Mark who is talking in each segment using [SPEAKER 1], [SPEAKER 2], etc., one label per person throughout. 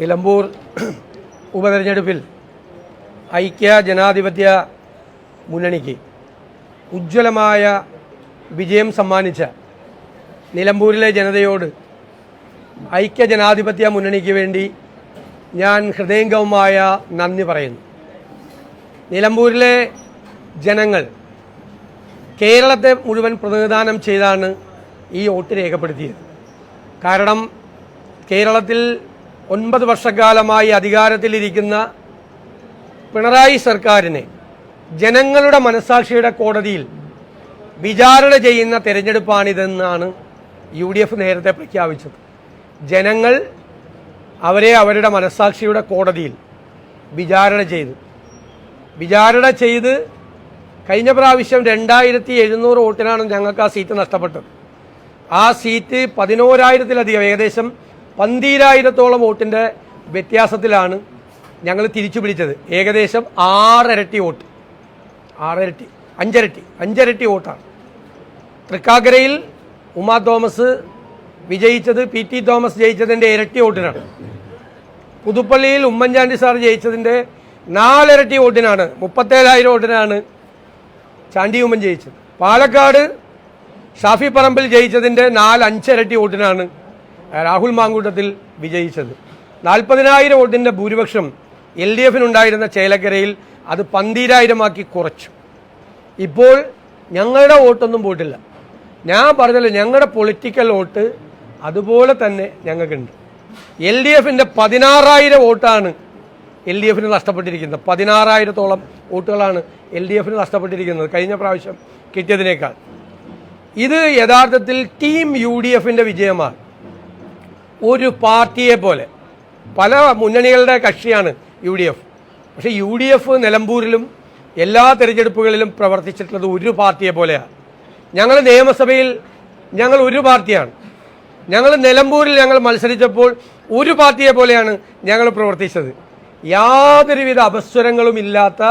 [SPEAKER 1] നിലമ്പൂർ ഉപതെരഞ്ഞെടുപ്പിൽ ഐക്യ ജനാധിപത്യ മുന്നണിക്ക് ഉജ്ജ്വലമായ വിജയം സമ്മാനിച്ച നിലമ്പൂരിലെ ജനതയോട് ഐക്യ ജനാധിപത്യ മുന്നണിക്ക് വേണ്ടി ഞാൻ ഹൃദയംഗവുമായ നന്ദി പറയുന്നു. നിലമ്പൂരിലെ ജനങ്ങൾ കേരളത്തെ മുഴുവൻ പ്രതിനിധാനം ചെയ്താണ് ഈ വോട്ട് രേഖപ്പെടുത്തിയത്. കാരണം കേരളത്തിൽ ഒൻപത് വർഷക്കാലമായി അധികാരത്തിലിരിക്കുന്ന പിണറായി സർക്കാരിനെ ജനങ്ങളുടെ മനസാക്ഷിയുടെ കോടതിയിൽ വിചാരണ ചെയ്യുന്ന തെരഞ്ഞെടുപ്പാണിതെന്നാണ് യു ഡി എഫ് നേരത്തെ പ്രഖ്യാപിച്ചത്. ജനങ്ങൾ അവരെ അവരുടെ മനസാക്ഷിയുടെ കോടതിയിൽ വിചാരണ ചെയ്തു. വിചാരണ ചെയ്ത് കഴിഞ്ഞ പ്രാവശ്യം രണ്ടായിരത്തി എഴുന്നൂറ് വോട്ടിനാണ് ഞങ്ങൾക്ക് ആ സീറ്റ് നഷ്ടപ്പെട്ടത്. ആ സീറ്റ് പതിനോരായിരത്തിലധികം ഏകദേശം പന്തീരായിരത്തോളം വോട്ടിന്റെ വ്യത്യാസത്തിലാണ് ഞങ്ങൾ തിരിച്ചു പിടിച്ചത്. ഏകദേശം ആറരട്ടി വോട്ട്. ആറരട്ടി അഞ്ചരട്ടി അഞ്ചരട്ടി വോട്ടാണ്. തൃക്കാക്കരയിൽ ഉമാ തോമസ് വിജയിച്ചത് പി ടി തോമസ് ജയിച്ചതിന്റെ ഇരട്ടി വോട്ടിനാണ്. പുതുപ്പള്ളിയിൽ ഉമ്മൻചാണ്ടി സാർ ജയിച്ചതിന്റെ നാലിരട്ടി വോട്ടിനാണ് മുപ്പത്തേഴായിരം വോട്ടിനാണ് ചാണ്ടി ഉമ്മൻ ജയിച്ചത്. പാലക്കാട് ഷാഫി പറമ്പിൽ ജയിച്ചതിന്റെ നാല് അഞ്ചിരട്ടി വോട്ടിനാണ് രാഹുൽ മാങ്കൂട്ടത്തിൽ വിജയിച്ചത്. നാൽപ്പതിനായിരം വോട്ടിന്റെ ഭൂരിപക്ഷം എൽ ഡി എഫിനുണ്ടായിരുന്ന ചേലക്കരയിൽ അത് പന്തീരായിരമാക്കി കുറച്ചു. ഇപ്പോൾ ഞങ്ങളുടെ വോട്ടൊന്നും പോയിട്ടില്ല. ഞാൻ പറഞ്ഞല്ലോ ഞങ്ങളുടെ പൊളിറ്റിക്കൽ വോട്ട് അതുപോലെ തന്നെ ഞങ്ങൾക്കുണ്ട്. എൽ ഡി എഫിന്റെ പതിനാറായിരം വോട്ടാണ് എൽ ഡി എഫിന് നഷ്ടപ്പെട്ടിരിക്കുന്നത്. പതിനാറായിരത്തോളം വോട്ടുകളാണ് എൽ ഡി എഫിന് നഷ്ടപ്പെട്ടിരിക്കുന്നത് കഴിഞ്ഞ പ്രാവശ്യം കിട്ടിയതിനേക്കാൾ. ഇത് യഥാർത്ഥത്തിൽ ടീം യു ഡി എഫിന്റെ വിജയമാണ്. ഒരു പാർട്ടിയെ പോലെ. പല മുന്നണികളുടെ കക്ഷിയാണ് യു ഡി എഫ്. പക്ഷേ യു ഡി എഫ് നിലമ്പൂരിലും എല്ലാ തെരഞ്ഞെടുപ്പുകളിലും പ്രവർത്തിച്ചിട്ടുള്ളത് ഒരു പാർട്ടിയെ പോലെയാണ്. ഞങ്ങൾ നിയമസഭയിൽ ഞങ്ങൾ ഒരു പാർട്ടിയാണ്. ഞങ്ങൾ നിലമ്പൂരിൽ ഞങ്ങൾ മത്സരിച്ചപ്പോൾ ഒരു പാർട്ടിയെ പോലെയാണ് ഞങ്ങൾ പ്രവർത്തിച്ചത്. യാതൊരുവിധ അപസ്വരങ്ങളും ഇല്ലാത്ത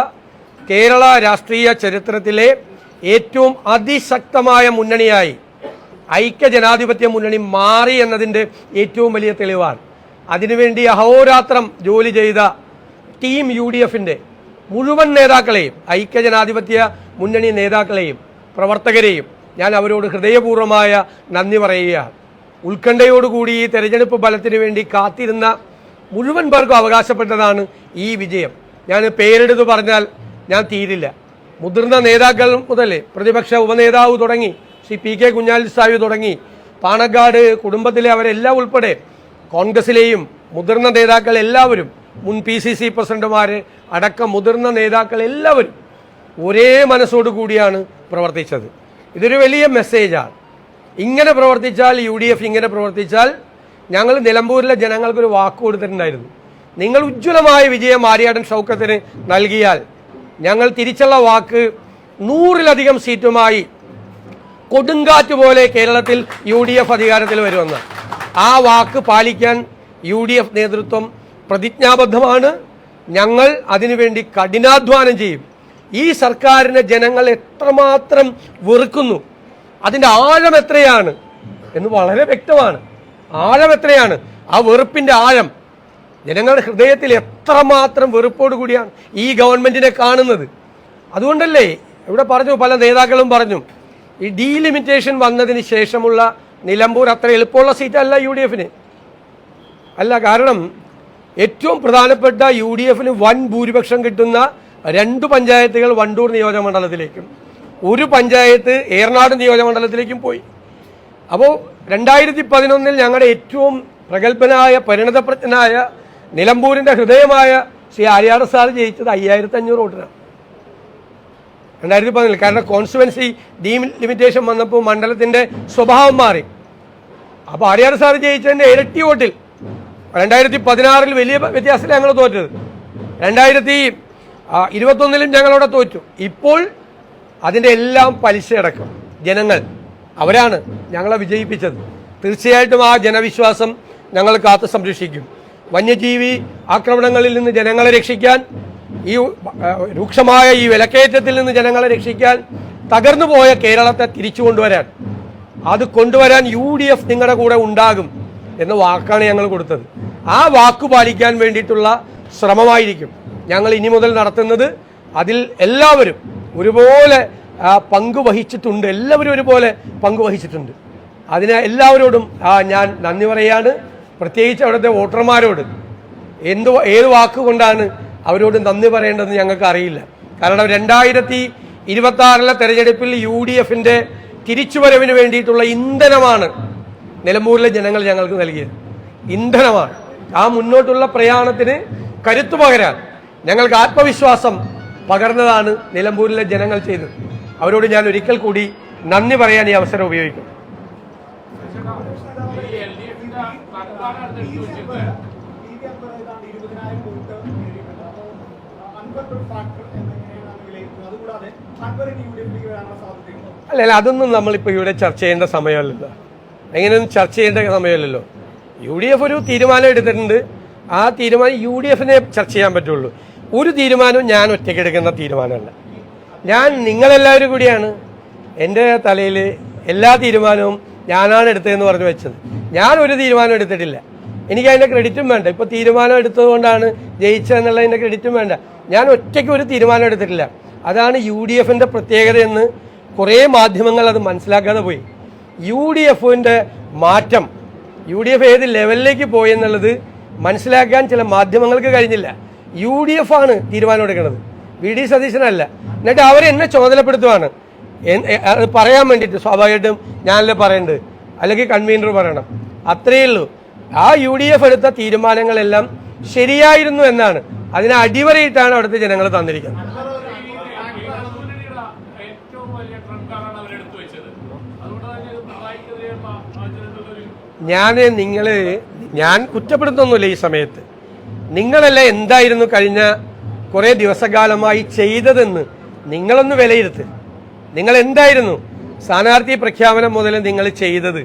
[SPEAKER 1] കേരള രാഷ്ട്രീയ ചരിത്രത്തിലെ ഏറ്റവും അതിശക്തമായ മുന്നണിയായി ഐക്യ ജനാധിപത്യ മുന്നണി മാറി എന്നതിന്റെ ഏറ്റവും വലിയ തെളിവാണ്. അതിനുവേണ്ടി അഹോരാത്രം ജോലി ചെയ്ത ടീം യു ഡി എഫിന്റെ മുഴുവൻ നേതാക്കളെയും ഐക്യ ജനാധിപത്യ മുന്നണി നേതാക്കളെയും പ്രവർത്തകരെയും ഞാൻ അവരോട് ഹൃദയപൂർവമായ നന്ദി പറയുകയാണ്. ഉത്കണ്ഠയോടുകൂടി ഈ തെരഞ്ഞെടുപ്പ് ഫലത്തിന് വേണ്ടി കാത്തിരുന്ന മുഴുവൻ പേർക്കും അവകാശപ്പെട്ടതാണ് ഈ വിജയം. ഞാൻ പേരെടുത്ത് പറഞ്ഞാൽ ഞാൻ തീരില്ല. മുതിർന്ന നേതാക്കൾ മുതൽ പ്രതിപക്ഷ ഉപനേതാവ് തുടങ്ങി ശ്രീ പി കെ കുഞ്ഞാലി സാഹിബ് തുടങ്ങി പാണക്കാട് കുടുംബത്തിലെ അവരെല്ലാം ഉൾപ്പെടെ കോൺഗ്രസിലെയും മുതിർന്ന നേതാക്കൾ എല്ലാവരും മുൻ പി സി സി പ്രസിഡന്റുമാർ അടക്കം മുതിർന്ന നേതാക്കൾ എല്ലാവരും ഒരേ മനസ്സോടു കൂടിയാണ് പ്രവർത്തിച്ചത്. ഇതൊരു വലിയ മെസ്സേജാണ്. ഇങ്ങനെ പ്രവർത്തിച്ചാൽ യു ഡി എഫ് ഇങ്ങനെ പ്രവർത്തിച്ചാൽ ഞങ്ങൾ നിലമ്പൂരിലെ ജനങ്ങൾക്കൊരു വാക്ക് കൊടുത്തിട്ടുണ്ടായിരുന്നു. നിങ്ങൾ ഉജ്ജ്വലമായ വിജയം ആര്യാടൻ ഷൗക്കത്തിന് നൽകിയാൽ ഞങ്ങൾ തിരിച്ചുള്ള വാക്ക് നൂറിലധികം സീറ്റുമായി കൊടുങ്കാറ്റ് പോലെ കേരളത്തിൽ യു ഡി എഫ് അധികാരത്തിൽ വരുമെന്ന്. ആ വാക്ക് പാലിക്കാൻ യു ഡി എഫ് നേതൃത്വം പ്രതിജ്ഞാബദ്ധമാണ്. ഞങ്ങൾ അതിനുവേണ്ടി കഠിനാധ്വാനം ചെയ്യും. ഈ സർക്കാരിനെ ജനങ്ങൾ എത്രമാത്രം വെറുക്കുന്നു. അതിന്റെ ആഴം എത്രയാണ് എന്ന് വളരെ വ്യക്തമാണ്. ആഴം എത്രയാണ്? ആ വെറുപ്പിന്റെ ആഴം. ജനങ്ങളുടെ ഹൃദയത്തിൽ എത്രമാത്രം വെറുപ്പോടു കൂടിയാണ് ഈ ഗവൺമെന്റിനെ കാണുന്നത്. അതുകൊണ്ടല്ലേ ഇവിടെ പറഞ്ഞു പല നേതാക്കളും പറഞ്ഞു ഈ ഡീലിമിറ്റേഷൻ വന്നതിന് ശേഷമുള്ള നിലമ്പൂർ അത്ര എളുപ്പമുള്ള സീറ്റല്ല യു ഡി എഫിന്. അല്ല കാരണം ഏറ്റവും പ്രധാനപ്പെട്ട യു ഡി എഫിന് വൻ ഭൂരിപക്ഷം കിട്ടുന്ന രണ്ട് പഞ്ചായത്തുകൾ വണ്ടൂർ നിയോജകമണ്ഡലത്തിലേക്കും. ഒരു പഞ്ചായത്ത് ഏറനാട് നിയോജകമണ്ഡലത്തിലേക്കും പോയി. അപ്പോൾ രണ്ടായിരത്തി പതിനൊന്നിൽ ഞങ്ങളുടെ ഏറ്റവും പ്രഗത്ഭനായ പരിണതപ്രജ്ഞനായ നിലമ്പൂരിന്റെ ഹൃദയമായ ശ്രീ ആര്യാട് സാർ ജയിച്ചത് അയ്യായിരത്തി അഞ്ഞൂറ് വോട്ടിനാണ്. രണ്ടായിരത്തി പതിനൊന്നിൽ കാരണം കോൺസ്റ്റുവൻസി ഡീം ലിമിറ്റേഷൻ വന്നപ്പോൾ മണ്ഡലത്തിന്റെ സ്വഭാവം മാറി. അപ്പോൾ ആര്യാർ സാർ ജയിച്ചതിന്റെ ഇരട്ടി വോട്ടിൽ. രണ്ടായിരത്തി പതിനാറിൽ വലിയ വ്യത്യാസത്തിൽ ഞങ്ങൾ തോറ്റത്. രണ്ടായിരത്തി ഇരുപത്തൊന്നിലും ഞങ്ങളവിടെ തോറ്റു. ഇപ്പോൾ അതിന്റെ എല്ലാം പലിശയടക്കം ജനങ്ങൾ അവരാണ് ഞങ്ങളെ വിജയിപ്പിച്ചത്. തീർച്ചയായിട്ടും ആ ജനവിശ്വാസം ഞങ്ങൾ കാത്തു സംരക്ഷിക്കും വന്യജീവി ആക്രമണങ്ങളിൽ നിന്ന് ജനങ്ങളെ രക്ഷിക്കാൻ ഈ രൂക്ഷമായ ഈ വിലക്കയറ്റത്തിൽ നിന്ന് ജനങ്ങളെ രക്ഷിക്കാൻ തകർന്നു പോയ കേരളത്തെ തിരിച്ചു കൊണ്ടുവരാൻ. അത് കൊണ്ടുവരാൻ യു ഡി എഫ് നിങ്ങളുടെ കൂടെ ഉണ്ടാകും എന്ന വാക്കാണ് ഞങ്ങൾ കൊടുത്തത്. ആ വാക്ക് പാലിക്കാൻ വേണ്ടിയിട്ടുള്ള ശ്രമമായിരിക്കും ഞങ്ങൾ ഇനി മുതൽ നടത്തുന്നത്. അതിൽ എല്ലാവരും ഒരുപോലെ പങ്കുവഹിച്ചിട്ടുണ്ട്. എല്ലാവരും ഒരുപോലെ പങ്കുവഹിച്ചിട്ടുണ്ട്. അതിന് എല്ലാവരോടും ഞാൻ നന്ദി പറയാണ്. പ്രത്യേകിച്ച് അവിടുത്തെ വോട്ടർമാരോട്. എന്ത് ഏത് വാക്കുകൊണ്ടാണ് അവരോട് നന്ദി പറയേണ്ടതെന്ന് ഞങ്ങൾക്ക് അറിയില്ല കാരണം രണ്ടായിരത്തി ഇരുപത്തി ആറിലെ തെരഞ്ഞെടുപ്പിൽ യു ഡി എഫിന്റെ തിരിച്ചുവരവിന് വേണ്ടിയിട്ടുള്ള ഇന്ധനമാണ് നിലമ്പൂരിലെ ജനങ്ങൾ ഞങ്ങൾക്ക് നൽകിയത്. ഇന്ധനമാണ്. ആ മുന്നോട്ടുള്ള പ്രയാണത്തിന് കരുത്തു പകരാൻ ഞങ്ങൾക്ക് ആത്മവിശ്വാസം പകർന്നതാണ് നിലമ്പൂരിലെ ജനങ്ങൾ ചെയ്തത്. അവരോട് ഞാൻ ഒരിക്കൽ കൂടി നന്ദി പറയാൻ ഈ അവസരം ഉപയോഗിക്കും അല്ല അല്ല അതൊന്നും നമ്മളിപ്പോൾ ഇവിടെ ചർച്ച ചെയ്യേണ്ട സമയമല്ലല്ലോ. എങ്ങനെയൊന്നും ചർച്ച ചെയ്യേണ്ട സമയമല്ലല്ലോ. യു ഡി എഫ് ഒരു തീരുമാനം എടുത്തിട്ടുണ്ട്. ആ തീരുമാനം യു ഡി എഫിനെ ചർച്ച ചെയ്യാൻ പറ്റുള്ളൂ. ഒരു തീരുമാനവും ഞാൻ ഒറ്റയ്ക്ക് എടുക്കുന്ന തീരുമാനമല്ല. ഞാൻ നിങ്ങളെല്ലാവരും കൂടിയാണ് എന്റെ തലയിൽ എല്ലാ തീരുമാനവും ഞാനാണ് എടുത്തതെന്ന് പറഞ്ഞു വെച്ചത്. ഞാൻ ഒരു തീരുമാനം എടുത്തിട്ടില്ല. എനിക്ക് അതിന്റെ ക്രെഡിറ്റും വേണ്ട. ഇപ്പോൾ തീരുമാനം എടുത്തതുകൊണ്ടാണ് ജയിച്ചതെന്നുള്ളതിന്റെ ക്രെഡിറ്റും വേണ്ട. ഞാൻ ഒറ്റയ്ക്ക് ഒരു തീരുമാനം എടുത്തിട്ടില്ല. അതാണ് യു ഡി എഫിന്റെ പ്രത്യേകതയെന്ന് കുറേ മാധ്യമങ്ങൾ അത് മനസ്സിലാക്കാതെ പോയി. യു ഡി എഫിന്റെ മാറ്റം യു ഡി എഫ് ഏത് ലെവലിലേക്ക് പോയി എന്നുള്ളത് മനസ്സിലാക്കാൻ ചില മാധ്യമങ്ങൾക്ക് കഴിഞ്ഞില്ല. യു ഡി എഫ് ആണ് തീരുമാനം എടുക്കുന്നത്. വി ഡി സതീശനല്ല. എന്നിട്ട് അവരെന്നെ ചുമതലപ്പെടുത്തുവാണ്. എൻ- എ- അത് പറയാൻ വേണ്ടിയിട്ട് സ്വാഭാവികമായിട്ടും ഞാനല്ലേ പറയേണ്ടത് അല്ലെങ്കിൽ കൺവീനർ പറയണം. അത്രയേ ഉള്ളൂ. ആ യു ഡി എഫ് എടുത്ത തീരുമാനങ്ങളെല്ലാം ശരിയായിരുന്നു എന്നാണ്. അതിനെ അടിവരയിട്ടാണ് അവിടുത്തെ ജനങ്ങൾ തന്നിരിക്കുന്നത്. ഞാൻ നിങ്ങൾ ഞാൻ കുറ്റപ്പെടുത്തൊന്നുമില്ല ഈ സമയത്ത്. നിങ്ങളല്ല എന്തായിരുന്നു കഴിഞ്ഞ കുറേ ദിവസകാലമായി ചെയ്തതെന്ന് നിങ്ങളൊന്ന് വിലയിരുത്ത്. നിങ്ങൾ എന്തായിരുന്നു? സ്ഥാനാർത്ഥി പ്രഖ്യാപനം മുതൽ നിങ്ങൾ ചെയ്തത്?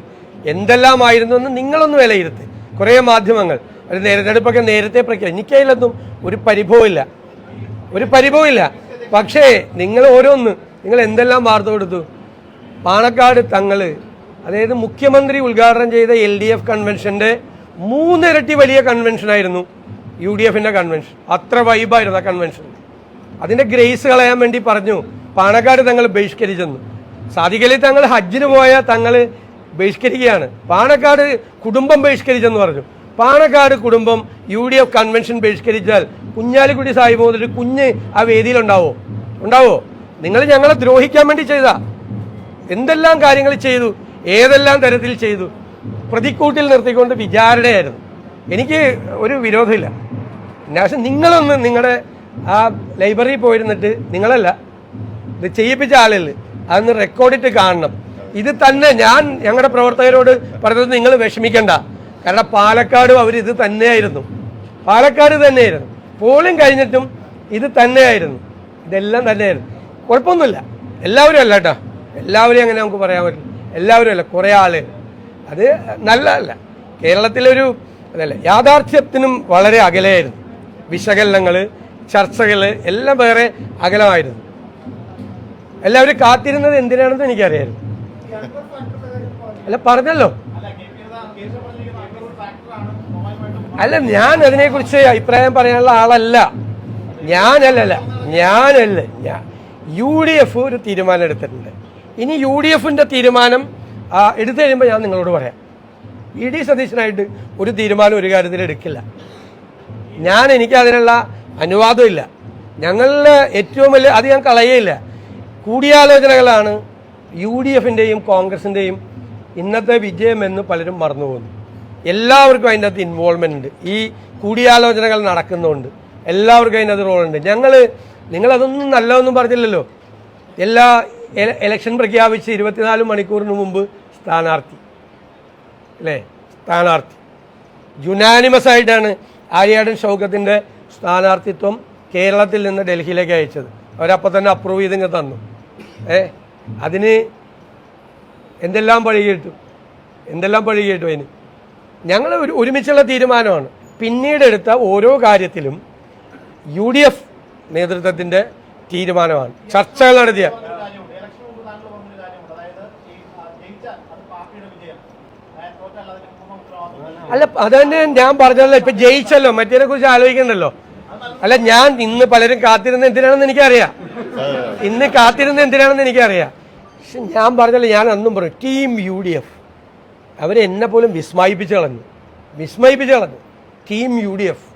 [SPEAKER 1] എന്തെല്ലാമായിരുന്നു എന്ന് നിങ്ങളൊന്ന് വിലയിരുത്ത്. കുറേ മാധ്യമങ്ങൾ. ഒരു തെരഞ്ഞെടുപ്പൊക്കെ നേരത്തെ പ്രഖ്യാപിക്കും എനിക്കതിലൊന്നും ഒരു പരിഭവമില്ല ഒരു പരിഭവമില്ല പക്ഷേ നിങ്ങൾ ഓരോന്ന് നിങ്ങൾ എന്തെല്ലാം വാർത്ത കൊടുത്തു? പാണക്കാട് തങ്ങൾ അതായത് മുഖ്യമന്ത്രി ഉദ്ഘാടനം ചെയ്ത എൽ ഡി എഫ് കൺവെൻഷന്റെ മൂന്നിരട്ടി വലിയ കൺവെൻഷനായിരുന്നു യു ഡി എഫിന്റെ കൺവെൻഷൻ അത്ര വൈബായിരുന്നു ആ കൺവെൻഷൻ അതിന്റെ ഗ്രേസ് കളയാൻ വേണ്ടി പറഞ്ഞു പാണക്കാട് തങ്ങൾ ബഹിഷ്കരിച്ചെന്ന്. സാധിക്കലി തങ്ങൾ ഹജ്ജിന് പോയ തങ്ങൾ ബഹിഷ്കരിക്കുകയാണ്. പാണക്കാട് കുടുംബം ബഹിഷ്കരിച്ചെന്ന് പറഞ്ഞു. പാണക്കാട് കുടുംബം യു ഡി എഫ് കൺവെൻഷൻ ബഹിഷ്കരിച്ചാൽ കുഞ്ഞാലിക്കുട്ടി സാഹിബ് മുതൽ കുഞ്ഞ് ആ വേദിയിലുണ്ടാവോ ഉണ്ടാവോ? നിങ്ങൾ ഞങ്ങളെ ദ്രോഹിക്കാൻ വേണ്ടി ചെയ്താ. എന്തെല്ലാം കാര്യങ്ങൾ ചെയ്തു? ഏതെല്ലാം തരത്തിൽ ചെയ്തു? പ്രതിക്കൂട്ടിൽ നിർത്തിക്കൊണ്ട് വിചാരണയായിരുന്നു. എനിക്ക് ഒരു വിരോധമില്ല. പക്ഷെ നിങ്ങളൊന്ന് നിങ്ങളുടെ ആ ലൈബ്രറിയിൽ പോയിരുന്നിട്ട് നിങ്ങളല്ല ഇത് ചെയ്യിപ്പിച്ച ആളല്ലേ അതൊന്ന് റെക്കോർഡിട്ട് കാണണം. ഇത് തന്നെ ഞാൻ ഞങ്ങളുടെ പ്രവർത്തകരോട് പറഞ്ഞത് നിങ്ങൾ വിഷമിക്കണ്ട. കാരണം പാലക്കാടും അവർ ഇത് തന്നെയായിരുന്നു. പാലക്കാട് തന്നെയായിരുന്നു. പോളിംഗ് കഴിഞ്ഞിട്ടും ഇത് തന്നെയായിരുന്നു. ഇതെല്ലാം തന്നെയായിരുന്നു. കുഴപ്പമൊന്നുമില്ല. എല്ലാവരും അല്ല കേട്ടോ എല്ലാവരും അങ്ങനെ നമുക്ക് പറയാൻ പറ്റില്ല. എല്ലാവരും അല്ല. കുറേ ആളുകൾ അത് നല്ലതല്ല. കേരളത്തിലൊരു അതല്ല യാഥാർത്ഥ്യത്തിനും വളരെ അകലെയായിരുന്നു. വിശകലനങ്ങൾ ചർച്ചകൾ എല്ലാം വേറെ അകലമായിരുന്നു. എല്ലാവരും കാത്തിരുന്നത് എന്തിനാണെന്ന് എനിക്കറിയായിരുന്നു. അല്ല പറഞ്ഞല്ലോ.
[SPEAKER 2] അല്ല
[SPEAKER 1] ഞാൻ അതിനെക്കുറിച്ച് അഭിപ്രായം പറയാനുള്ള ആളല്ല. ഞാനല്ലല്ല ഞാനല്ല. ഞാൻ യു ഡി എഫ് ഒരു തീരുമാനം എടുത്തിട്ടുണ്ട്. ഇനി യു ഡി എഫിന്റെ തീരുമാനം എടുത്തു കഴിയുമ്പോൾ ഞാൻ നിങ്ങളോട് പറയാം. ഇ ഡി സതീശനായിട്ട് ഒരു തീരുമാനം ഒരു കാര്യത്തിൽ എടുക്കില്ല. ഞാൻ എനിക്ക് അതിനുള്ള അനുവാദമില്ല. ഞങ്ങളുടെ ഏറ്റവും വലിയ അത് ഞാൻ കളയേയില്ല. കൂടിയാലോചനകളാണ് യു ഡി എഫിന്റെയും കോൺഗ്രസിന്റെയും ഇന്നത്തെ വിജയമെന്ന് പലരും മറന്നു പോകുന്നു. എല്ലാവർക്കും അതിന്റെ അകത്ത് ഇൻവോൾവ്മെന്റ് ഉണ്ട്. ഈ കൂടിയാലോചനകൾ നടക്കുന്നുണ്ട് എല്ലാവർക്കും അതിന്റെ അകത്ത് റോളുണ്ട് ഞങ്ങൾ നിങ്ങളതൊന്നും നല്ലതൊന്നും പറഞ്ഞില്ലല്ലോ. എല്ലാ എലക്ഷൻ പ്രഖ്യാപിച്ച് ഇരുപത്തിനാല് മണിക്കൂറിന് മുമ്പ് സ്ഥാനാർത്ഥി. അല്ലേ? സ്ഥാനാർത്ഥി. യുനാനിമസ് ആയിട്ടാണ് ആര്യാടൻ ഷൗക്കത്തിന്റെ സ്ഥാനാർത്ഥിത്വം കേരളത്തിൽ നിന്ന് ഡൽഹിയിലേക്ക് അയച്ചത്. അവരപ്പോൾ തന്നെ അപ്രൂവ് ചെയ്തിങ്ങ് തന്നു. ഏ? അതിന് എന്തെല്ലാം പഴി കേട്ടു? എന്തെല്ലാം പഴി കേട്ടു അതിന്? ഞങ്ങൾ ഒരു ഒരുമിച്ചുള്ള തീരുമാനമാണ്. പിന്നീട് എടുത്ത ഓരോ കാര്യത്തിലും യു ഡി എഫ് നേതൃത്വത്തിന്റെ തീരുമാനമാണ്. ചർച്ചകൾ നടത്തിയ അല്ല അത് തന്നെ ഞാൻ പറഞ്ഞല്ലോ ഇപ്പൊ ജയിച്ചല്ലോ മറ്റേനെ കുറിച്ച് ആലോചിക്കണ്ടല്ലോ. അല്ല ഞാൻ ഇന്ന് പലരും കാത്തിരുന്ന എന്തിനാണെന്ന് എനിക്കറിയാം. ഇന്ന് കാത്തിരുന്ന എന്തിനാണെന്ന് എനിക്കറിയാം. പക്ഷെ ഞാൻ പറഞ്ഞല്ലോ ഞാൻ അന്നും പറയും ടീം യു ഡി എഫ് അവരെ എന്നെ പോലും വിസ്മയിപ്പിച്ച് കളഞ്ഞു വിസ്മയിപ്പിച്ച് കളഞ്ഞു ടീം യു ഡി എഫ്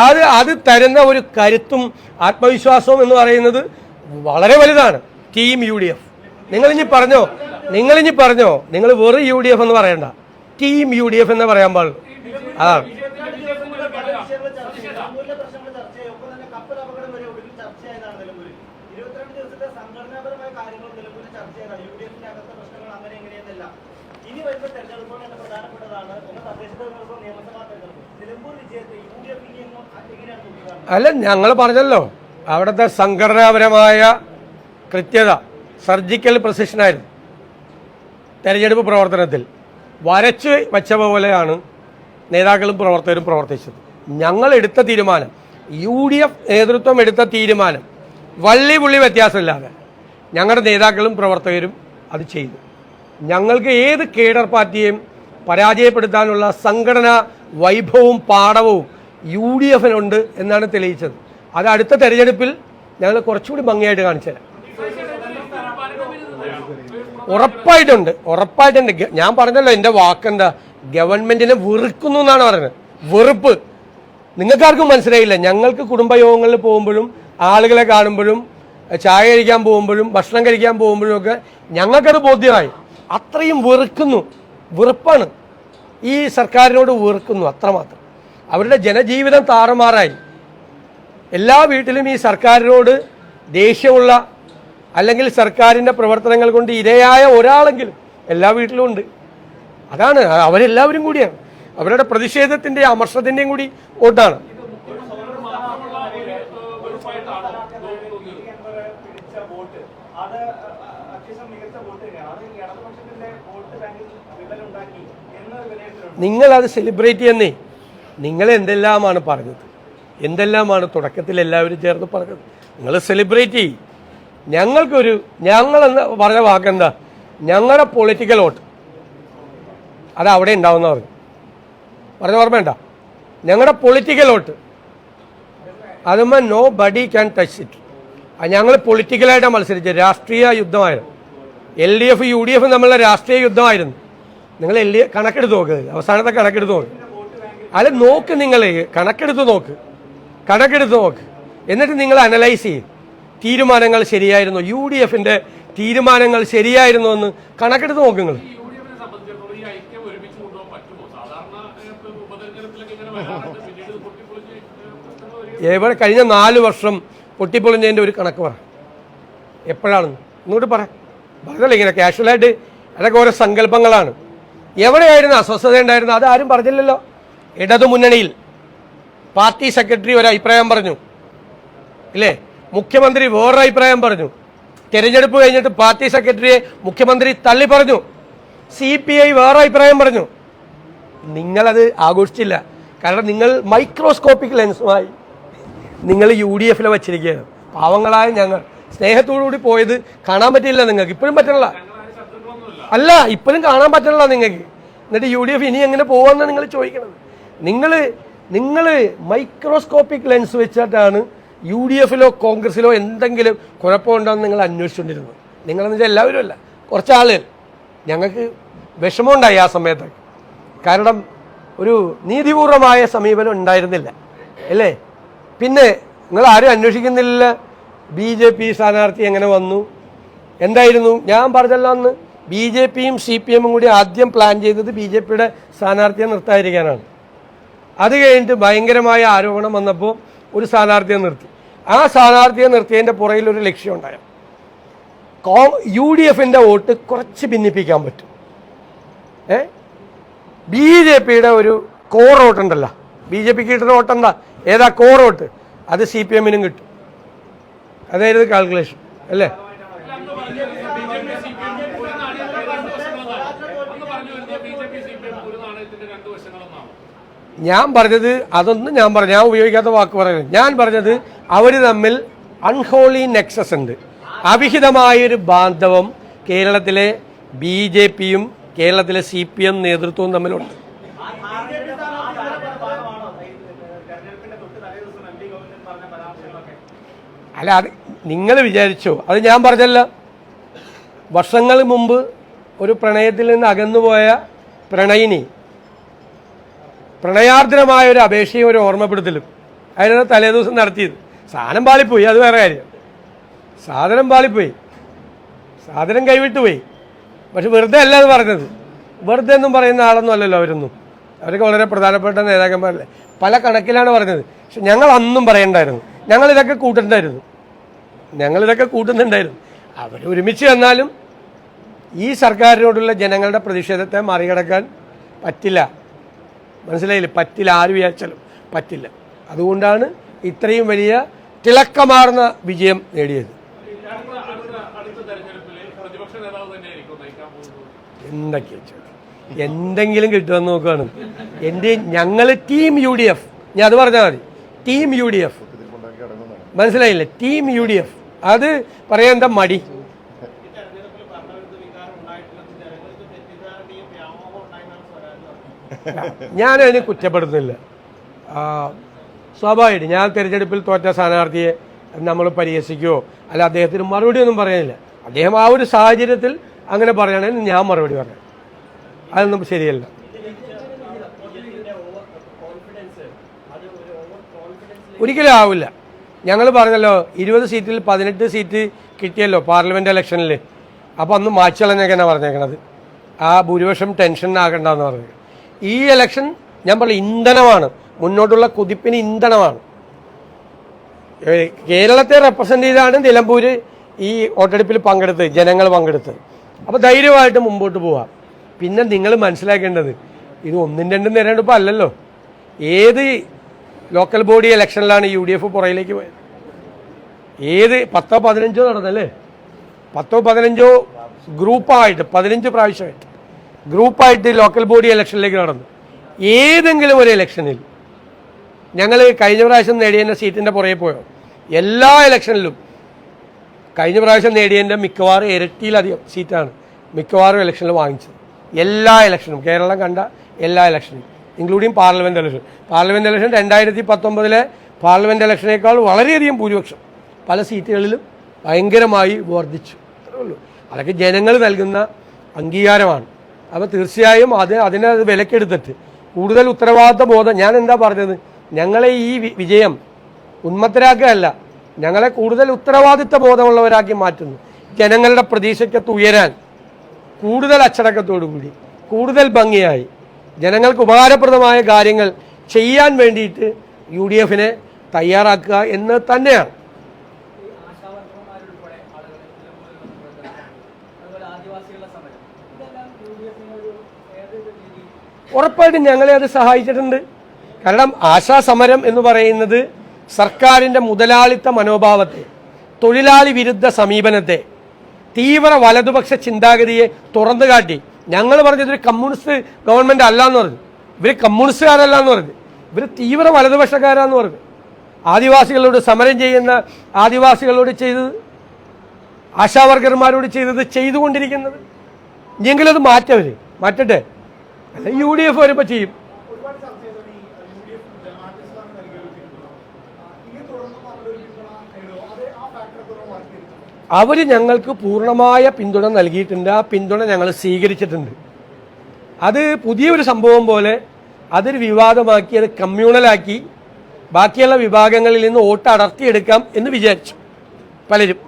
[SPEAKER 1] അത് അത് തരുന്ന ഒരു കരുത്തും ആത്മവിശ്വാസവും എന്ന് പറയുന്നത് വളരെ വലുതാണ്. ടീം യു ഡി എഫ് നിങ്ങളിഞ്ഞി പറഞ്ഞോ? നിങ്ങളിഞ്ഞി പറഞ്ഞോ? നിങ്ങൾ വെറു യു ഡി എഫ് എന്ന് പറയണ്ട. ടീം യു ഡി എഫ് എന്ന് പറയാൻ പാടുള്ളൂ. അതാണ്
[SPEAKER 2] നിലമ്പൂരിലെ പ്രശ്നങ്ങൾ ചർച്ചയായി ഒപ്പം തന്നെ കപ്പൽ അപകടം വരെ ഒടുവിൽ ചർച്ചയായതാണ് നിലമ്പൂരിൽ ഇരുപത്തിരണ്ട് ദിവസത്തെ സംഘടനാപരമായ കാര്യങ്ങൾ നിലമ്പൂരിൽ ചർച്ചയായതാണ് യു ഡി എഫിന്റെ അകത്തെ പ്രശ്നങ്ങൾ അങ്ങനെ എങ്ങനെയെന്നല്ല ഇനി വരുന്ന തെരഞ്ഞെടുപ്പുകൾ തന്നെ പ്രധാനപ്പെട്ടതാണ് ഒന്ന് തദ്ദേശ തെരഞ്ഞെടുപ്പ് നിയമസഭാ തെരഞ്ഞെടുപ്പ് നിലമ്പൂർ വിജയത്തെ യു ഡി എഫ് ഇനി എങ്ങോ- എങ്ങനെയാണ് നോക്കുക
[SPEAKER 1] അല്ല ഞങ്ങൾ പറഞ്ഞല്ലോ. അവിടുത്തെ സംഘടനാപരമായ കൃത്യത സർജിക്കൽ പ്രസിഷനായിരുന്നു തെരഞ്ഞെടുപ്പ് പ്രവർത്തനത്തിൽ വരച്ച് വച്ച പോലെയാണ് നേതാക്കളും പ്രവർത്തകരും പ്രവർത്തിച്ചത്. ഞങ്ങൾ എടുത്ത തീരുമാനം യു ഡി എഫ് നേതൃത്വം എടുത്ത തീരുമാനം വള്ളി പുള്ളി വ്യത്യാസമില്ലാതെ ഞങ്ങളുടെ നേതാക്കളും പ്രവർത്തകരും അത് ചെയ്തു. ഞങ്ങൾക്ക് ഏത് കേഡർ പാർട്ടിയെയും പരാജയപ്പെടുത്താനുള്ള സംഘടനാ വൈഭവവും പാടവവും യു ഡി എഫിനുണ്ട് എന്നാണ് തെളിയിച്ചത്. അത് അടുത്ത തെരഞ്ഞെടുപ്പിൽ ഞങ്ങൾ കുറച്ചുകൂടി ഭംഗിയായിട്ട് കാണിച്ചു തരാം. ഉറപ്പായിട്ടുണ്ട് ഉറപ്പായിട്ടുണ്ട്. ഞാൻ പറഞ്ഞല്ലോ എന്റെ വാക്കെന്താ ഗവൺമെന്റിനെ വെറുക്കുന്നു എന്നാണ് പറയുന്നത് വെറുപ്പ്. നിങ്ങൾക്കാർക്കും മനസ്സിലായില്ല ഞങ്ങൾക്ക് കുടുംബയോഗങ്ങളിൽ പോകുമ്പോഴും ആളുകളെ കാണുമ്പോഴും ചായ കഴിക്കാൻ പോകുമ്പോഴും ഭക്ഷണം കഴിക്കാൻ പോകുമ്പോഴും ഒക്കെ ഞങ്ങൾക്കത് ബോധ്യമായി. അത്രയും വെറുക്കുന്നു. വെറുപ്പാണ്. ഈ സർക്കാരിനോട് വെറുക്കുന്നു അത്രമാത്രം. അവരുടെ ജനജീവിതം താറുമാറായി. എല്ലാ വീട്ടിലും ഈ സർക്കാരിനോട് ദേഷ്യമുള്ള അല്ലെങ്കിൽ സർക്കാരിന്റെ പ്രവർത്തനങ്ങൾ കൊണ്ട് ഇരയായ ഒരാളെങ്കിലും എല്ലാ വീട്ടിലും ഉണ്ട്. അതാണ് അവരെല്ലാവരും കൂടിയാണ്. അവരുടെ പ്രതിഷേധത്തിന്റെ അമർഷത്തിന്റെയും കൂടി വോട്ടാണ്. നിങ്ങളത് സെലിബ്രേറ്റ് ചെയ്യുന്നേ നിങ്ങൾ എന്തെല്ലാമാണ് പറഞ്ഞത്? എന്തെല്ലാമാണ് തുടക്കത്തിൽ എല്ലാവരും ചേർന്ന് പറഞ്ഞത്? നിങ്ങൾ സെലിബ്രേറ്റ് ചെയ്യും. ഞങ്ങൾക്കൊരു ഞങ്ങളെന്ന് പറഞ്ഞ വാക്കെന്താ? ഞങ്ങളുടെ പൊളിറ്റിക്കൽ വോട്ട്. അത് അവിടെ ഉണ്ടാവുന്ന പറഞ്ഞു പറഞ്ഞ ഓർമ്മയുണ്ട ഞങ്ങളുടെ പൊളിറ്റിക്കൽ വോട്ട്. അതുമ്പോൾ nobody can touch it ഞങ്ങൾ പൊളിറ്റിക്കലായിട്ടാണ് മത്സരിച്ചത്. രാഷ്ട്രീയ യുദ്ധമായിരുന്നു. L D F U D F തമ്മിലുള്ള രാഷ്ട്രീയ യുദ്ധമായിരുന്നു. നിങ്ങൾ എൽ ഡി കണക്കെടുത്ത് നോക്കുക അവസാനത്തെ കണക്കെടുത്ത് നോക്ക്. അല്ല നോക്ക് നിങ്ങൾ കണക്കെടുത്ത് നോക്ക്. കണക്കെടുത്ത് നോക്ക്. എന്നിട്ട് നിങ്ങൾ അനലൈസ് ചെയ്യും. തീരുമാനങ്ങൾ ശരിയായിരുന്നോ? യു ഡി എഫിന്റെ തീരുമാനങ്ങൾ ശരിയായിരുന്നോ എന്ന് കണക്കെടുത്ത് നോക്ക് നിങ്ങൾ എവിടെ കഴിഞ്ഞ നാല് വർഷം പൊട്ടിപ്പൊളിഞ്ഞതിന്റെ ഒരു കണക്ക് പറ. എപ്പോഴാണെന്ന്? ഇങ്ങോട്ട് പറ. പറഞ്ഞല്ലോ ഇങ്ങനെ കാഷ്വലായിട്ട് അതൊക്കെ ഓരോ സങ്കല്പങ്ങളാണ്. എവിടെയായിരുന്നു അസ്വസ്ഥത ഉണ്ടായിരുന്നു അത് ആരും പറഞ്ഞില്ലല്ലോ. ഇടതു മുന്നണിയിൽ പാർട്ടി സെക്രട്ടറി ഒരു അഭിപ്രായം പറഞ്ഞു. ഇല്ലേ? മുഖ്യമന്ത്രി വേറൊരു അഭിപ്രായം പറഞ്ഞു. തെരഞ്ഞെടുപ്പ് കഴിഞ്ഞിട്ട് പാർട്ടി സെക്രട്ടറിയെ മുഖ്യമന്ത്രി തള്ളി പറഞ്ഞു. സി പി ഐ വേറെ അഭിപ്രായം പറഞ്ഞു. നിങ്ങളത് ആഘോഷിച്ചില്ല. കാരണം നിങ്ങൾ മൈക്രോസ്കോപ്പിക് ലെൻസുമായി നിങ്ങൾ യു ഡി എഫിൽ വച്ചിരിക്കുകയാണ്. പാവങ്ങളായ ഞങ്ങൾ. സ്നേഹത്തോടുകൂടി പോയത് കാണാൻ പറ്റില്ല നിങ്ങൾക്ക്. ഇപ്പോഴും പറ്റണില്ല. അല്ല ഇപ്പോഴും കാണാൻ പറ്റണില്ല നിങ്ങൾക്ക്. എന്നിട്ട് യു ഡി എഫ് ഇനി എങ്ങനെ പോവാന്നാണ് നിങ്ങൾ ചോദിക്കുന്നത് നിങ്ങൾ നിങ്ങൾ മൈക്രോസ്കോപ്പിക് ലെൻസ് വെച്ചിട്ടാണ് യു ഡി എഫിലോ കോൺഗ്രസിലോ എന്തെങ്കിലും കുഴപ്പമുണ്ടോ എന്ന് നിങ്ങൾ അന്വേഷിച്ചുകൊണ്ടിരുന്നത്. നിങ്ങളെന്ന് വെച്ചാൽ എല്ലാവരും അല്ല. കുറച്ച് ആളുകൾ ഞങ്ങൾക്ക് വിഷമമുണ്ടായി ആ സമയത്ത് കാരണം ഒരു നീതിപൂർവമായ സമീപനം ഉണ്ടായിരുന്നില്ല. അല്ലേ? പിന്നെ നിങ്ങൾ ആരും അന്വേഷിക്കുന്നില്ല. ബി ജെ പി സ്ഥാനാർത്ഥി എങ്ങനെ വന്നു? എന്തായിരുന്നു? ഞാൻ പറഞ്ഞല്ലോ അന്ന്. ബി ജെ പിയും സി പി എമ്മും കൂടി ആദ്യം പ്ലാൻ ചെയ്തത് ബി ജെ പിയുടെ സ്ഥാനാർത്ഥിയെ നിർത്താതിരിക്കാനാണ്. അത് കഴിഞ്ഞിട്ട് ഭയങ്കരമായ ആരോപണം വന്നപ്പോൾ ഒരു സ്ഥാനാർത്ഥിയെ നിർത്തി. ആ സ്ഥാനാർത്ഥിയെ നിർത്തിയതിന്റെ പുറയിൽ ഒരു ലക്ഷ്യം ഉണ്ടായോ. കോ യു ഡി എഫിന്റെ വോട്ട് കുറച്ച് ഭിന്നിപ്പിക്കാൻ പറ്റും. ഏ? ബി ജെ പിയുടെ ഒരു കോർ വോട്ട് ഉണ്ടല്ലോ. ബി ജെ പിക്ക് കിട്ടുന്ന വോട്ട് എന്താ? ഏതാ കോർ വോട്ട്? അത് സി പി എമ്മിനും കിട്ടും. അതായിരുന്നു കാൽക്കുലേഷൻ അല്ലേ? ഞാൻ പറഞ്ഞത് അതൊന്നും ഞാൻ പറഞ്ഞു ഞാൻ ഉപയോഗിക്കാത്ത വാക്ക് പറയുന്നത്. ഞാൻ പറഞ്ഞത് അവർ തമ്മിൽ അൺഹോളി നെക്സസ് ഉണ്ട്. അവിഹിതമായൊരു ബാന്ധവം കേരളത്തിലെ ബി ജെ പിയും കേരളത്തിലെ സി പി എം നേതൃത്വവും തമ്മിലുണ്ട്. അല്ല അത് നിങ്ങൾ വിചാരിച്ചോ? അത് ഞാൻ പറഞ്ഞല്ല. വർഷങ്ങൾ മുമ്പ് ഒരു പ്രണയത്തിൽ നിന്ന് അകന്നുപോയ പ്രണയിനി പ്രണയാർദ്രമായ ഒരു അപേക്ഷയും ഒരു ഓർമ്മപ്പെടുത്തലും. അതിനാണ് തലേദിവസം നടത്തിയത്. സാധനം പാളിപ്പോയി അത് വേറെ കാര്യം. സാധനം പാളിപ്പോയി. സാധനം കൈവിട്ടു പോയി. പക്ഷെ വെറുതെ അല്ല അത് പറഞ്ഞത്. വെറുതെ ഒന്നും പറയുന്ന ആളൊന്നും അല്ലല്ലോ അവരൊന്നും. അവരൊക്കെ വളരെ പ്രധാനപ്പെട്ട നേതാക്കന്മാരല്ലേ. പല കണക്കിലാണ് പറഞ്ഞത്. പക്ഷെ ഞങ്ങൾ അന്നും പറയണ്ടായിരുന്നു. ഞങ്ങൾ ഇതൊക്കെ ഞങ്ങളിതൊക്കെ ഞങ്ങൾ കൂട്ടുന്നുണ്ടായിരുന്നു. അവർ ഒരുമിച്ച് വന്നാലും ഈ സർക്കാരിനോടുള്ള ജനങ്ങളുടെ പ്രതിഷേധത്തെ മറികടക്കാൻ പറ്റില്ല. മനസ്സിലായില്ലേ? പറ്റില്ല ആര് വിചാരിച്ചാലും പറ്റില്ല. അതുകൊണ്ടാണ് ഇത്രയും വലിയ തിളക്കമാർന്ന വിജയം നേടിയത്. എന്തൊക്കെ എന്തെങ്കിലും കിട്ടുമെന്ന് നോക്കുകയാണ്. എന്റെ ഞങ്ങൾ ടീം യു ഡി എഫ് ഞാൻ അത് പറഞ്ഞാൽ മതി. ടീം യു ഡി എഫ് മനസ്സിലായില്ലേ? ടീം യു ഡി എഫ് അത് പറയാൻ എന്താ മടി?
[SPEAKER 2] സ്വരാജ്
[SPEAKER 1] അതിന് കുറ്റപ്പെടുന്നില്ല സ്വാഭാവികമായിട്ട് ഞാൻ തിരഞ്ഞെടുപ്പിൽ തോറ്റ സ്ഥാനാർത്ഥിയെ നമ്മൾ പരിഹസിക്കുകയോ അല്ല അദ്ദേഹത്തിന് മറുപടി ഒന്നും പറയുന്നില്ല അദ്ദേഹം ആ ഒരു സാഹചര്യത്തിൽ അങ്ങനെ പറയുകയാണെങ്കിൽ ഞാൻ മറുപടി പറയാം. അതൊന്നും ശരിയല്ല. ഒരിക്കലും ആവില്ല. ഞങ്ങൾ പറഞ്ഞല്ലോ ഇരുപത് സീറ്റിൽ പതിനെട്ട് സീറ്റ് കിട്ടിയല്ലോ പാർലമെന്റ് ഇലക്ഷനിൽ അപ്പോൾ അന്ന് മാച്ചളഞ്ഞൊക്കെയാണ് പറഞ്ഞേക്കണത്. ആ ഭൂരിപക്ഷം ടെൻഷൻ ആകണ്ടെന്ന് പറഞ്ഞത് ഈ ഇലക്ഷൻ ഞാൻ പറഞ്ഞു ഇന്ധനമാണ്. മുന്നോട്ടുള്ള കുതിപ്പിന് ഇന്ധനമാണ്. കേരളത്തെ റെപ്രസെന്റ് ചെയ്താണ് നിലമ്പൂര് ഈ വോട്ടെടുപ്പിൽ പങ്കെടുത്ത് ജനങ്ങൾ പങ്കെടുത്ത് അപ്പോൾ ധൈര്യമായിട്ട് മുമ്പോട്ട് പോവാം. പിന്നെ നിങ്ങൾ മനസ്സിലാക്കേണ്ടത് ഇത് ഒന്നും രണ്ടും തിരഞ്ഞെടുപ്പ് അല്ലല്ലോ. ഏത് ലോക്കൽ ബോഡി ഇലക്ഷനിലാണ് യു ഡി എഫ് പുറയിലേക്ക് പോയത്? ഏത് പത്തോ പതിനഞ്ചോ നടന്നല്ലേ? പത്തോ പതിനഞ്ചോ ഗ്രൂപ്പായിട്ട് പതിനഞ്ച് പ്രാവശ്യമായിട്ട്. ഗ്രൂപ്പായിട്ട് ലോക്കൽ ബോഡി ഇലക്ഷനിലേക്ക് നടന്നു. ഏതെങ്കിലും ഒരു ഇലക്ഷനിൽ ഞങ്ങൾ കഴിഞ്ഞ പ്രാവശ്യം നേടിയതിന്റെ സീറ്റിന്റെ പുറകെ പോയോ? എല്ലാ ഇലക്ഷനിലും കഴിഞ്ഞ പ്രാവശ്യം നേടിയതിന്റെ മിക്കവാറും ഇരട്ടിയിലധികം സീറ്റാണ് മിക്കവാറും ഇലക്ഷനിൽ വാങ്ങിച്ചത്. എല്ലാ ഇലക്ഷനും കേരളം കണ്ട എല്ലാ ഇലക്ഷനും including parliament election. Parliament election രണ്ടായിരത്തി പത്തൊമ്പതിലെ പാർലമെന്റ് ഇലക്ഷനേക്കാൾ വളരെയധികം ഭൂരിപക്ഷം പല സീറ്റുകളിലും ഭയങ്കരമായി വർദ്ധിച്ചു. അത്രേ ഉള്ളൂ. അതൊക്കെ ജനങ്ങൾ നൽകുന്ന അംഗീകാരമാണ്. അപ്പോൾ തീർച്ചയായും അത് അതിനെ അത് വിലക്കെടുത്തിട്ട്. കൂടുതൽ ഉത്തരവാദിത്വ ബോധം ഞാൻ എന്താ പറഞ്ഞത്? ഞങ്ങളെ ഈ വിജയം ഉന്മത്തരാക്കുകയല്ല ഞങ്ങളെ കൂടുതൽ ഉത്തരവാദിത്വ ബോധമുള്ളവരാക്കി മാറ്റുന്നു. ജനങ്ങളുടെ പ്രതീക്ഷയ്ക്കത്ത് ഉയരാൻ കൂടുതൽ അച്ചടക്കത്തോടു കൂടി കൂടുതൽ ഭംഗിയായി ജനങ്ങൾക്ക് ഉപകാരപ്രദമായ കാര്യങ്ങൾ ചെയ്യാൻ വേണ്ടിയിട്ട് യു ഡി എഫിനെ തയ്യാറാക്കുക എന്ന് തന്നെയാണ്
[SPEAKER 3] ആശാവർക്കർമാരുൾപ്പെടെ ആളുകൾ നിലമ്പൂരിൽ വന്ന് പ്രചരണം അതുപോലെ ആദിവാസികളുടെ സമരം ഇതെല്ലാം യു ഡി എഫിനെ ഒരു ഏതൊരു രീതിയിൽ
[SPEAKER 1] ഉറപ്പായിട്ടും ഞങ്ങളെ അത് സഹായിച്ചിട്ടുണ്ട്. കാരണം ആശാ സമരം എന്ന് പറയുന്നത് സർക്കാരിന്റെ മുതലാളിത്ത മനോഭാവത്തെ തൊഴിലാളി വിരുദ്ധ സമീപനത്തെ തീവ്ര വലതുപക്ഷ ചിന്താഗതിയെ തുറന്നു കാട്ടി. ഞങ്ങൾ പറഞ്ഞത് ഒരു കമ്മ്യൂണിസ്റ്റ് ഗവൺമെന്റ് അല്ല എന്ന് പറഞ്ഞു. ഇവർ കമ്മ്യൂണിസ്റ്റുകാരല്ല എന്ന് പറഞ്ഞു. ഇവർ തീവ്ര വലതുപക്ഷക്കാരാന്ന് പറഞ്ഞു. ആദിവാസികളോട് സമരം ചെയ്യുന്ന ആദിവാസികളോട് ചെയ്തത് ആശാവർക്കർമാരോട് ചെയ്തത് ചെയ്തുകൊണ്ടിരിക്കുന്നത്. എങ്കിലത് അത് മാറ്റട്ടെ? യു ഡി എഫ് വരുമ്പോൾ ചെയ്യും അവർ ഞങ്ങൾക്ക് പൂർണമായ പിന്തുണ നൽകിയിട്ടുണ്ട്. ആ പിന്തുണ ഞങ്ങൾ സ്വീകരിച്ചിട്ടുണ്ട്. അത് പുതിയൊരു സംഭവം പോലെ അതൊരു വിവാദമാക്കി അത് കമ്മ്യൂണലാക്കി ബാക്കിയുള്ള വിഭാഗങ്ങളിൽ നിന്ന് വോട്ട് അടർത്തിയെടുക്കാം എന്ന് വിചാരിച്ചു പലരും.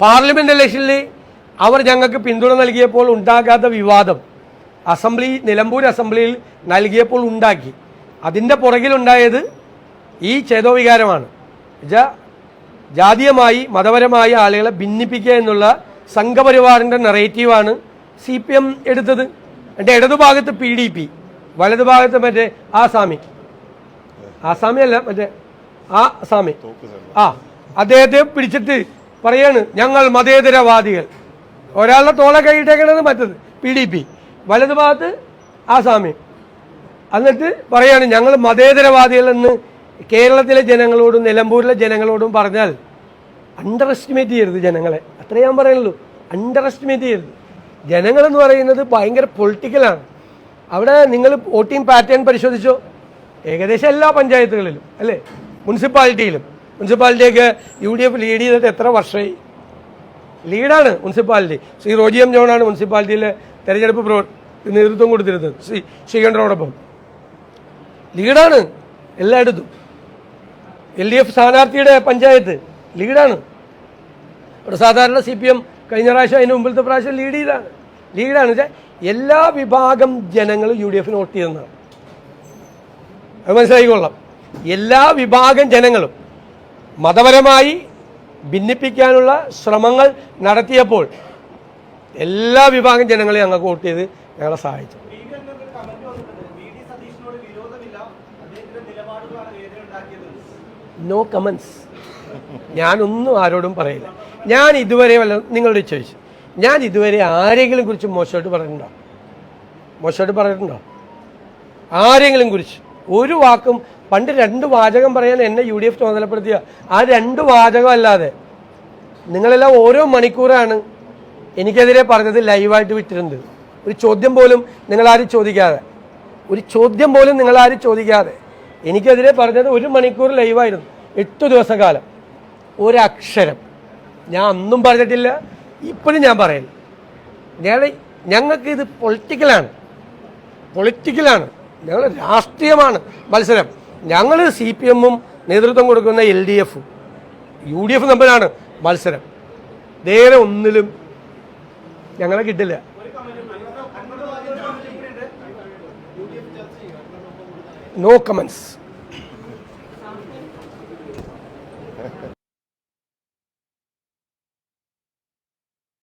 [SPEAKER 1] പാർലമെന്റ് ഇലക്ഷനിൽ അവർ ഞങ്ങൾക്ക് പിന്തുണ നൽകിയപ്പോൾ ഉണ്ടാകാത്ത വിവാദം. അസംബ്ലി നിലമ്പൂർ അസംബ്ലിയിൽ നൽകിയപ്പോൾ ഉണ്ടാക്കി. അതിന്റെ പുറകിലുണ്ടായത് ഈ ചേതോവികാരമാണ്. ജാതീയമായി മതപരമായി ആളുകളെ ഭിന്നിപ്പിക്കുക എന്നുള്ള സംഘപരിവാറിന്റെ നെറേറ്റീവാണ് സി പി എം എടുത്തത്. എന്റെ ഇടതുഭാഗത്ത് പി ഡി പി വലതുഭാഗത്ത് മറ്റേ ആസാമി ആസാമി അല്ല മറ്റേ ആ സാമി ആ അദ്ദേഹത്തെ പിടിച്ചിട്ട് പറയാണ് ഞങ്ങൾ മതേതരവാദികൾ. ഒരാളുടെ തോളെ കൈയിട്ടേക്കണത് മറ്റത് പി ഡി പി. വലതുഭാഗത്ത് ആസാമി എന്നിട്ട് പറയാണ് ഞങ്ങൾ മതേതരവാദികൾ എന്ന് കേരളത്തിലെ ജനങ്ങളോടും നിലമ്പൂരിലെ ജനങ്ങളോടും പറഞ്ഞാൽ അണ്ടർ എസ്റ്റിമേറ്റ് ചെയ്യരുത് ജനങ്ങളെ. അത്രേ ഞാൻ പറയുള്ളൂ അണ്ടർ എസ്റ്റിമേറ്റ് ചെയ്യരുത് ജനങ്ങളെന്ന് പറയുന്നത് ഭയങ്കര പൊളിറ്റിക്കലാണ് അവിടെ നിങ്ങൾ വോട്ടിംഗ് പാറ്റേൺ പരിശോധിച്ചോ? ഏകദേശം എല്ലാ പഞ്ചായത്തുകളിലും അല്ലേ? മുനിസിപ്പാലിറ്റിയിലും. മുനിസിപ്പാലിറ്റിയൊക്കെ യു ഡി എഫ് ലീഡ് ചെയ്തിട്ട് എത്ര വർഷമായി? ലീഡാണ് മുനിസിപ്പാലിറ്റി. ശ്രീ റോജി എം ജോണാണ് മുനിസിപ്പാലിറ്റിയിലെ തെരഞ്ഞെടുപ്പ് പ്രവർ നേതൃത്വം കൊടുത്തിരുന്നത്. ശ്രീ ശ്രീകണ്ഠനോടൊപ്പം. ലീഡാണ് എല്ലായിടത്തും. എൽ ഡി എഫ് സ്ഥാനാർത്ഥിയുടെ പഞ്ചായത്ത് ലീഡാണ്. ഇവിടെ സാധാരണ സി പി എം കഴിഞ്ഞ പ്രാവശ്യം അതിന് മുമ്പിലത്തെ പ്രാവശ്യം ലീഡ് ചെയ്താണ് ലീഡാണ്. വെച്ചാൽ എല്ലാ വിഭാഗം ജനങ്ങളും യു ഡി എഫിന് വോട്ട് ചെയ്തെന്നാണ് അത് മനസ്സിലായിക്കൊള്ളാം എല്ലാ വിഭാഗം ജനങ്ങളും മതപരമായി ഭിന്നിപ്പിക്കാനുള്ള ശ്രമങ്ങൾ നടത്തിയപ്പോൾ എല്ലാ വിഭാഗം ജനങ്ങളെയും ഞങ്ങൾക്ക് വോട്ട് ചെയ്ത് ഞങ്ങളെ സഹായിച്ചു. നോ കമൻസ് ഞാനൊന്നും ആരോടും പറയില്ല. ഞാൻ ഇതുവരെ വല്ല നിങ്ങളോട് ചോദിച്ചു. ഞാൻ ഇതുവരെ ആരെങ്കിലും കുറിച്ച് മോശമായിട്ട് പറഞ്ഞിട്ടുണ്ടോ? മോശമായിട്ട് പറഞ്ഞിട്ടുണ്ടോ? ആരെങ്കിലും കുറിച്ച്. ഒരു വാക്കും പണ്ട് രണ്ട് വാചകം പറയാൻ എന്നെ യു ഡി എഫ് ചുമതലപ്പെടുത്തിയ ആ രണ്ട് വാചകം അല്ലാതെ നിങ്ങളെല്ലാം ഓരോ മണിക്കൂറാണ് എനിക്കെതിരെ പറഞ്ഞത് ലൈവായിട്ട് വിട്ടിരുന്നത്. ഒരു ചോദ്യം പോലും നിങ്ങളാരും ചോദിക്കാതെ. ഒരു ചോദ്യം പോലും നിങ്ങളാരും ചോദിക്കാതെ. എനിക്കെതിരെ പറഞ്ഞത് ഒരു മണിക്കൂർ ലൈവായിരുന്നു. എട്ട് കാലം ഒരക്ഷരം. ഞാൻ അന്നും പറഞ്ഞിട്ടില്ല ഇപ്പോഴും ഞാൻ പറയില്ല ഞങ്ങൾ ഞങ്ങൾക്ക് ഇത് പൊളിറ്റിക്കലാണ്. പൊളിറ്റിക്കലാണ്. ഞങ്ങൾ രാഷ്ട്രീയമാണ് മത്സരം. ഞങ്ങൾ സി പി എമ്മും നേതൃത്വം കൊടുക്കുന്ന എൽ ഡി എഫും യു ഡി എഫ് തമ്മിലാണ് മത്സരം. നേരെ ഒന്നിലും ഞങ്ങളെ കിട്ടില്ല. No comments